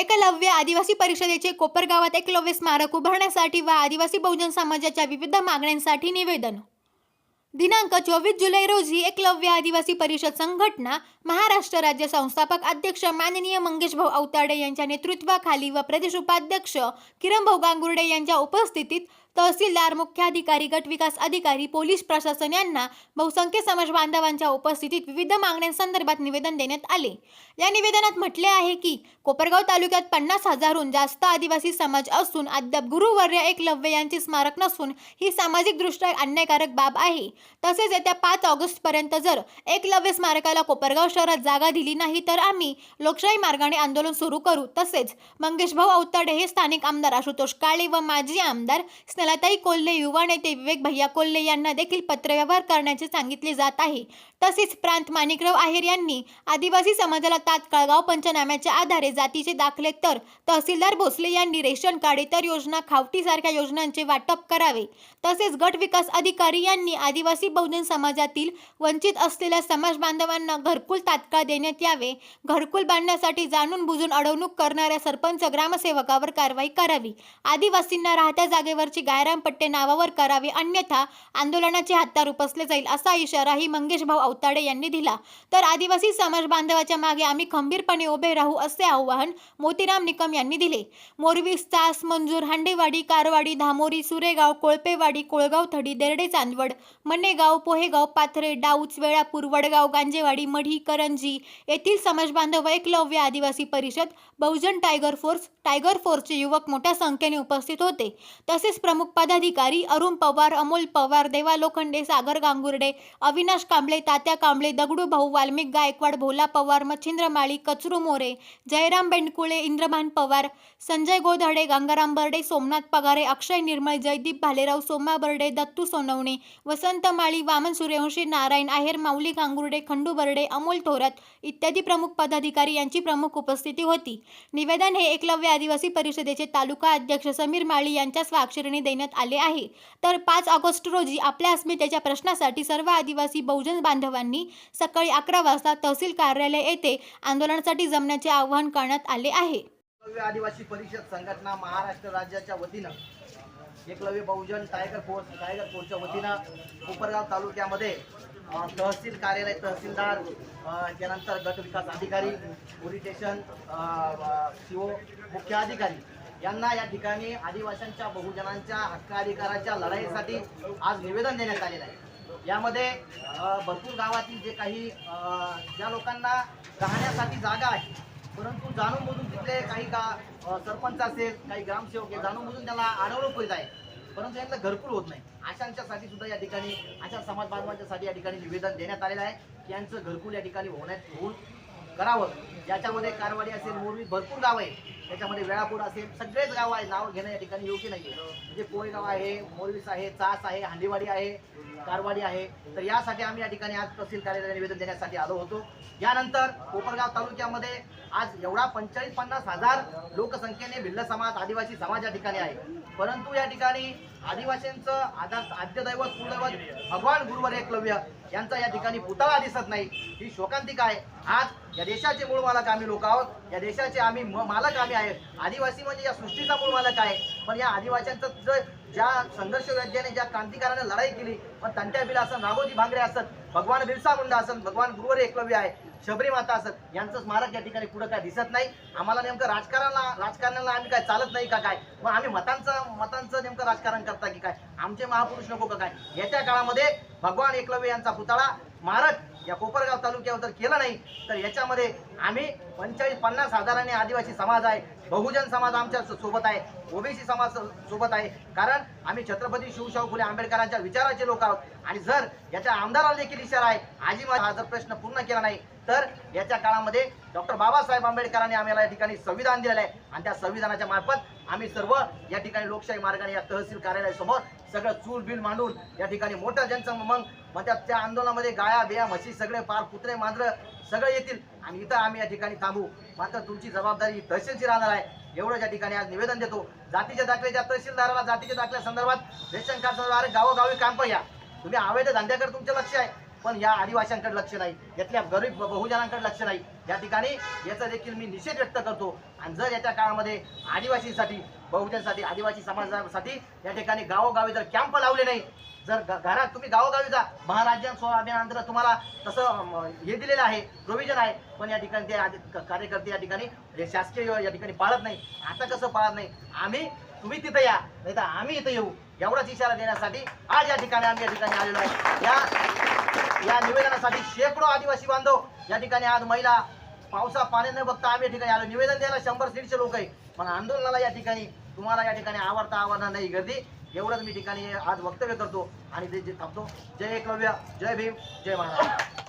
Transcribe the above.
एकलव्य आदिवासी परिषदेचे कोपरगावात एकलव्य स्मारक उभारण्यासाठी व आदिवासी बहुजन समाजाच्या विविध मागण्यांसाठी निवेदन. दिनांक चोवीस जुलै रोजी एकलव्य आदिवासी परिषद संघटना महाराष्ट्र राज्य संस्थापक अध्यक्ष माननीय मंगेश भाऊ अवताडे यांच्या नेतृत्वाखाली व प्रदेश उपाध्यक्ष किरण भाऊ गांगुर्डे यांच्या उपस्थितीत तहसीलदार मुख्याधिकारी गट विकास अधिकारी पोलीस प्रशासन यांना बहुसंख्य समाज बांधवांच्या उपस्थितीत विविध मागण्यांसंदर्भात निवेदन देण्यात आले. या निवेदनात म्हटले आहे की कोपरगाव तालुक्यात पन्नास हजारहून जास्त आदिवासी समाज असून अद्याप गुरुवर्य एकलव्य यांचे स्मारक नसून ही सामाजिकदृष्ट्या अन्यायकारक बाब आहे. तसेच येत्या पाच ऑगस्टपर्यंत जर एकलव्य स्मारकाला कोपरगाव शहरात जागा दिली नाही तर आम्ही लोकशाही मार्गाने आंदोलन सुरू करू. तसेच मंगेश भाऊ अवताडे हे स्थानिक आमदार आशुतोष काळे व माजी आमदार स्नेलाताई कोल्हे युवा नेते विवेक भैया कोल्हे यांना देखील पत्रव्यवहार करण्याचे सांगितले जात आहे. तसेच प्रांत माणिकराव आहेर यांनी आदिवासी समाजाला तात्काळ गाव पंचनाम्याच्या आधारे जातीचे दाखले तर तहसीलदार भोसले यांनी रेशन कार्ड इतर योजना खावटीसारख्या योजनांचे वाटप करावे. तसेच गट विकास अधिकारी यांनी आदिवासी बहुजन समाजातील वंचित असलेल्या समाज बांधवांना घरकुल तात्काळ देण्यात यावे. घरकुल बांधण्यासाठी जाणून बुजून अडवणूक करणाऱ्या सरपंच ग्रामसेवकावर कारवाई करावी. आदिवासींना राहत्या जागेवरची गायराम पट्टे नावावर करावे अन्यथा आंदोलनाचे हातदार उपसले जाईल असा इशाराही मंगेश भाऊ अवताडे यांनी दिला. तर आदिवासी समाज बांधवाच्या मागे आम्ही खंबीरपणे उभे राहू असे आवाहन मोतीराम निकम यांनी दिले. मोरवी तास मंजूर हांडेवाडी कारवाडी धामोरी सुरेगाव कोळपेवाडी कोळगाव थडी देरडे चांदवड मनेगाव पोहेगाव पाथरे डाऊच वेळापूर वडगाव गांजेवाडी मढी करंजी येथील समाज बांधव Eklavya Adivasi Parishad Bahujan tiger force tiger फोर्सचे युवक मोठ्या संख्येने उपस्थित होते. तसेच प्रमुख पदाधिकारी अरुण पवार अमोल पवार देवा लोखंडे सागर गांगुर्डे अविनाश कांबळे तात्या कांबळे दगडू भाऊ वाल्मिक गायकवाड भोला पवार मच्छिंद्र माळी कचरू मोरे जयराम बेंडकुळे इंद्रभान पवार संजय गोधडे गंगाराम बर्डे सोमनाथ पगारे अक्षय निर्मळ जयदीप भालेराव सोमा बर्डे दत्तू सोनवणे वसंत माळी वामन सूर्यवंशी नारायण आहेर माऊली गांगुर्डे खंडू बर्डे अमोल थोरात इत्यादी प्रमुख पदाधिकारी यांची प्रमुख उपस्थिती होती. निवेदन हे एकलव्य आदिवासी परिषदेचे तालुका अध्यक्ष समीर माळी यांच्या स्वाक्षरीने देण्यात आले आहे. तर पाच ऑगस्ट रोजी आपल्या अस्मितेच्या प्रश्नासाठी सर्व आदिवासी बहुजन बांधवांनी सकाळी अकरा वाजता तहसील कार्यालय येथे आंदोलनासाठी जमण्याचे आवाहन करण्यात आले आहे. आदिवासी परिषद संघटना महाराष्ट्र राज्याच्या वतीनं Eklavya Bahujan tiger force tiger फोर्सच्या वतीनं कोपरगाव तालुक्यामध्ये तहसील कार्यालय तहसीलदार अ, त्यानंतर गट विकास अधिकारी पोलीस स्टेशन सीओ मुख्य अधिकारी यांना या ठिकाणी आदिवासींच्या बहुजनांच्या हक्काधिकाराच्या लढाईसाठी आज निवेदन देण्यात आलेलं आहे. यामध्ये भरपूर गावातील जे काही ज्या लोकांना राहण्यासाठी जागा आहे परंतु जाणून बुजून तिथले काही का सरपंच असेल काही ग्रामसेवक आहे जाणून बुजून त्यांना होत आहे. परंतु यांना घरकुल होत नाही. अशांच्यासाठी सुद्धा या ठिकाणी अशा समाज बांधवांच्यासाठी या ठिकाणी निवेदन देण्यात आलेलं आहे की यांचं घरकुल या ठिकाणी होण्यात होऊन करावं. ज्याच्यामध्ये कारवाडी असेल मोरवी भरपूर गाव आहे त्याच्यामध्ये वेळापूर असेल सगळेच गाव आहे नाव घेणं या ठिकाणी योग्य नाही म्हणजे कोयगाव आहे मोरवीस आहे चास आहे हांडीवाडी आहे कारवाडी आहे. तर यासाठी आम्ही या ठिकाणी आज तहसील कार्यालयाला निवेदन देण्यासाठी आलो होतो. यानंतर कोपरगाव तालुक्यामध्ये आज एवढा पंचेचाळीस पन्नास हजार लोकसंख्येने भिल्ल समाज आदिवासी समाज या ठिकाणी आहे. परंतु या ठिकाणी आदिवासींचं आधार आद्यदैवत कुलदैवत भगवान गुरुवर एकलव्य यांचा या ठिकाणी पुतळा दिसत नाही. ही शोकांतिका आहे. आज या देशाचे मूळ मालक आम्ही लोक आहोत. या देशाचे आम्ही म- मालक आम्ही आहेत. आदिवासी म्हणजे या सृष्टीचा मूळ मालक आहे. पण या आदिवासींचं जर ज्या संघर्ष राज्याने ज्या क्रांतिकाराने लढाई केली पण तंट्या बिला असं नागोजी भांगरे असत भगवान बिरसा मुंडा असत भगवान गुरुवर एकलव्य आहे शबरी माता असत यांचं स्मारक या ठिकाणी पुढं काय दिसत नाही. आम्हाला नेमकं राजकारणाला राजकारणाला आम्ही काय चालत नाही का काय? मग आम्ही मतांचं मतांचं नेमकं राजकारण करता की काय? आमचे महापुरुष नको का काय? येत्या काळामध्ये भगवान एकलव्य यांचा पुतळा स्मारक या कोपरगाव तालुक्यावर जर केलं नाही तर याच्यामध्ये आम्ही पंचेचाळीस पन्नास हजारांनी आदिवासी समाज आहे बहुजन समाज आमच्यासोबत आहे ओबीसी समाज सोबत आहे. कारण आम्ही छत्रपती शिवशाहू फुले आंबेडकरांच्या विचाराचे लोक आहोत. आणि जर याच्या आमदाराला देखील इशारा आहे आजी माझा हा जर प्रश्न पूर्ण केला नाही तर याच्या काळामध्ये डॉक्टर बाबासाहेब आंबेडकरांनी आम्हाला या ठिकाणी संविधान दिलेलं आहे. आणि त्या संविधानाच्या मार्फत आम्ही सर्व या ठिकाणी लोकशाही मार्गाने या तहसील कार्यालयासमोर सगळं चूल बिल मांडून या ठिकाणी मोठं ज्यांचं मग मग त्या त्या आंदोलनामध्ये गाया बिया म्हशी सगळे पार कुत्रे मांजरं सगळे येतील. आणि इथं आम्ही या ठिकाणी थांबू. मात्र तुमची जबाबदारी तहसीलची राहणार आहे. एवढं या ठिकाणी आज निवेदन देतो. जातीच्या दाखल्याच्या तहसीलदाराला जातीच्या दाखल्या संदर्भात रेशन कार्ड संदर्भात गावोगावी काम या. तुम्ही अवैध धंद्याकडे तुमचं लक्ष आहे. पण या आदिवासींकडे लक्ष नाही. यातल्या गरीब बहुजनांकडे लक्ष नाही. या ठिकाणी याचा देखील मी निषेध व्यक्त करतो. आणि जर याच्या काळामध्ये आदिवासीसाठी बहुजनसाठी आदिवासी समाजासाठी या ठिकाणी गावोगावी जर कॅम्प लावले नाही जर घरात तुम्ही गावोगावी जा महाराजां स्वाभियानांतर तुम्हाला तसं हे दिलेलं आहे प्रोव्हिजन आहे. पण या ठिकाणी ते कार्यकर्ते या ठिकाणी शासकीय या ठिकाणी पाळत नाही. आता कसं पाळत नाही? आम्ही तुम्ही तिथं या नाही तर आम्ही इथं येऊ. एवढाच इशारा देण्यासाठी आज या ठिकाणी आम्ही या ठिकाणी आलेलो आहे. या या निवेदनासाठी शेकडो आदिवासी बांधव या ठिकाणी आज महिला पावसा पाणी न बघता आम्ही या ठिकाणी आलो. निवेदन द्यायला शंभर दीडशे लोक आहे. पण आंदोलनाला या ठिकाणी तुम्हाला या ठिकाणी आवडता आवडणार नाही गर्दी. एवढंच मी ठिकाणी आज वक्तव्य करतो आणि ते जे थांबतो. जय एकलव्य जय भीम जय महाराज